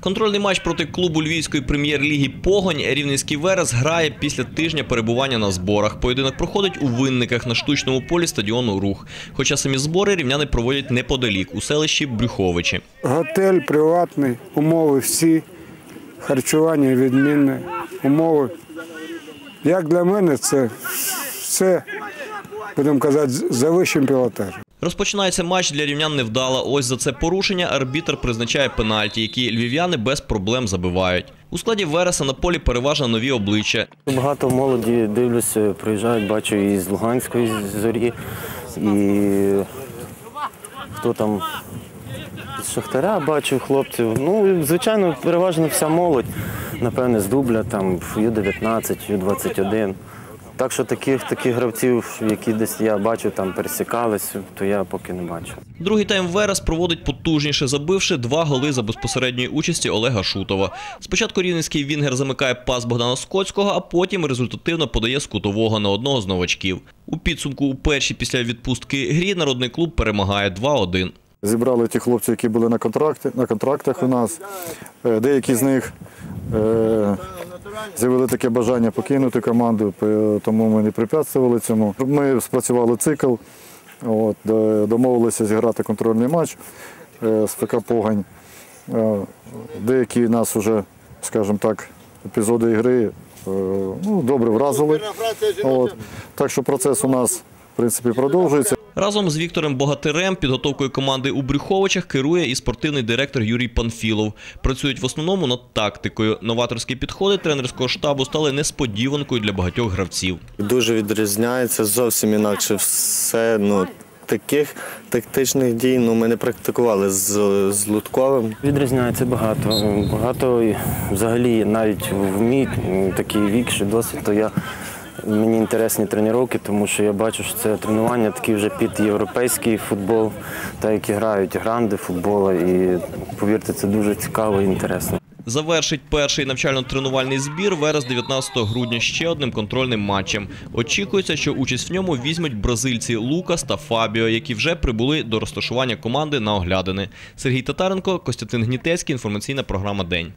Контрольний матч проти клубу львівської прем'єр-ліги Погонь Рівненський Верес грає після тижня перебування на зборах. Поєдинок проходить у винниках на штучному полі стадіону Рух. Хоча самі збори рівняни проводять неподалік у селищі Брюховичі. Готель приватний, умови всі, харчування відмінне, умови. Як для мене, це все, будемо казати, за вищим пілотажем. Розпочинається матч для рівнян невдало. Ось за це порушення арбітр призначає пенальті, які львів'яни без проблем забивають. У складі Вереса на полі переважно нові обличчя. Багато молоді дивлюся, приїжджають, бачу і з Луганської зорі, і хто там з Шахтаря бачу хлопців. Ну, звичайно, переважно вся молодь, напевне, з дубля, там Ю-19, Ю-21. Так що таких таких гравців, які десь я бачу, там пересікались, то я поки не бачу. Другий тайм Верес проводить потужніше, забивши два голи за безпосередньої участі Олега Шутова. Спочатку рівненський вінгер замикає пас Богдана Скотського, а потім результативно подає з кутового на одного з новачків. У підсумку у першій після відпустки грі народний клуб перемагає 2-1. Зібрали ті хлопці, які були на контракті, на контрактах у нас. Е, Деякі з них е, з'явили таке бажання покинути команду, тому ми не препятствували цьому. Ми спрацювали цикл, от, домовилися зіграти контрольний матч е, з ФК Погань. Е, Деякі нас вже, скажімо так, епізоди ігри е, ну, добре вразили. От. Так що процес у нас в принципі продовжується. Разом з Віктором Богатирем підготовкою команди у Брюховичах керує і спортивний директор Юрій Панфілов. Працюють в основному над тактикою. Новаторські підходи тренерського штабу стали несподіванкою для багатьох гравців. Дуже відрізняється зовсім інакше все. Ну, таких тактичних дій ну, ми не практикували з, з Лутковим. Відрізняється багато. Багато взагалі навіть в мій такий вік, що досить, то я мені інтересні тренування, тому що я бачу, що це тренування такі вже під європейський футбол, так як і грають гранди футболу. І повірте, це дуже цікаво і інтересно. Завершить перший навчально-тренувальний збір Верес 19 грудня ще одним контрольним матчем. Очікується, що участь в ньому візьмуть бразильці Лукас та Фабіо, які вже прибули до розташування команди на оглядини. Сергій Татаренко, Костянтин Гнітецький, інформаційна програма День.